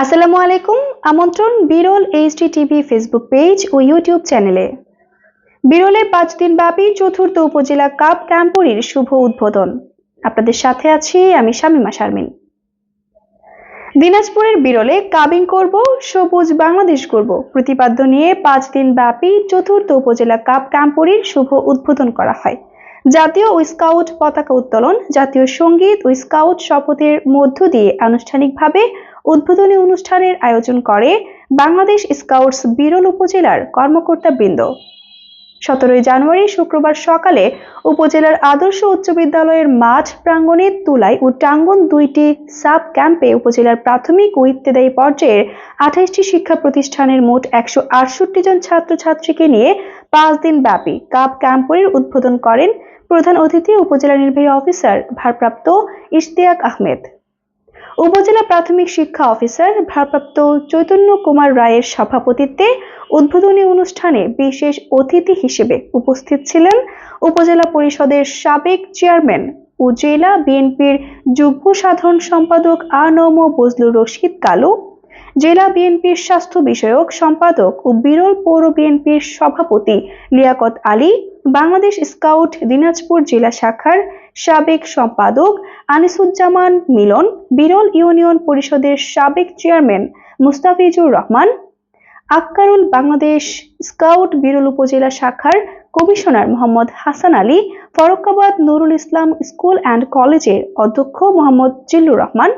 আসসালামু আলাইকুম, আমন্ত্রণ Biral HD TV Facebook page ও ইউটিউব চ্যানেলে বিরলে পাঁচ দিন ব্যাপী চতুর্থ উপজেলা কাপ ক্যাম্পরির শুভ উদ্বোধন। আপনাদের সাথে আছি আমি শামিমা শারমিন। দিনাজপুরের বিরলে কাবিং করব, সবুজ বাংলাদেশ করব প্রতিপাদ্য নিয়ে পাঁচ দিন ব্যাপী চতুর্থ উপজেলা কাপ ক্যাম্পরির শুভ উদ্বোধন করা হয়। জাতীয় ও স্কাউট পতাকা উত্তোলন, জাতীয় সংগীত ও স্কাউট শপথের মধ্য দিয়ে আনুষ্ঠানিকভাবে উদ্বোধনী অনুষ্ঠানের আয়োজন করে বাংলাদেশ স্কাউটস বিরল উপজেলার কর্মকর্তা কর্মকর্তাবৃন্দ। সতেরোই জানুয়ারি শুক্রবার সকালে উপজেলার আদর্শ উচ্চ বিদ্যালয়ের মাঠ প্রাঙ্গণে তুলাই ও টাঙ্গন দুইটি সাব ক্যাম্পে উপজেলার প্রাথমিক ও ইত্তেদায়ী পর্যায়ের আঠাইশটি শিক্ষা প্রতিষ্ঠানের মোট একশো আটষট্টি জন ছাত্রছাত্রীকে নিয়ে পাঁচ দিন ব্যাপী কাপ ক্যাম্পের উদ্বোধন করেন প্রধান অতিথি উপজেলা নির্বাহী অফিসার ভারপ্রাপ্ত ইশতিয়াক আহমেদ। উপজেলা প্রাথমিক শিক্ষা অফিসার ভারপ্রাপ্ত চৈতন্য কুমার রায়ের সভাপতিত্বে উদ্বোধনী অনুষ্ঠানে বিশেষ অতিথি হিসেবে উপস্থিত ছিলেন উপজেলা পরিষদের সাবেক চেয়ারম্যান ও জেলা বিএনপির যুগ্ম সাধারণ সম্পাদক আনম বজলুর রশিদ কালু জেলা বিএনপির স্বাস্থ্য বিষয়ক সম্পাদক ও বিরল পৌর বিএনপির সভাপতি লিয়াকত আলী, বাংলাদেশ স্কাউট দিনাজপুর জেলা শাখার সাবেক সম্পাদক আনিসুজ্জামান মিলন, বিরল ইউনিয়ন পরিষদের সাবেক চেয়ারম্যান মুস্তাফিজুর রহমান, আক্কারুল বাংলাদেশ স্কাউট বিরল উপজেলা শাখার commissioner Mohammad Hasan Ali, Farakkabad Nurul Islam school and কলেজের অধ্যক্ষ মোহাম্মদ জিল্লুর রহমান,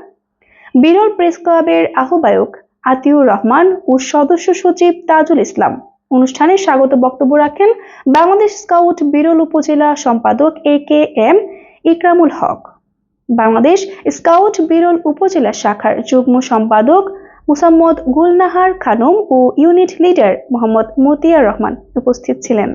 বিরল প্রেস ক্লাবের আহ্বায়ক আতিউর রহমান ও সদস্য সচিব তাজুল ইসলাম। অনুষ্ঠানে স্বাগত বক্তব্য রাখেন বাংলাদেশ স্কাউট বিরল উপজেলা সম্পাদক A K M Ikramul Haque. Bangladesh scout Biral উপজেলা শাখার যুগ্ম সম্পাদক মুসাম্মদ গুলনাহার খানম ও ইউনিট লিডার মোহাম্মদ মতিয়ার রহমান উপস্থিত ছিলেন।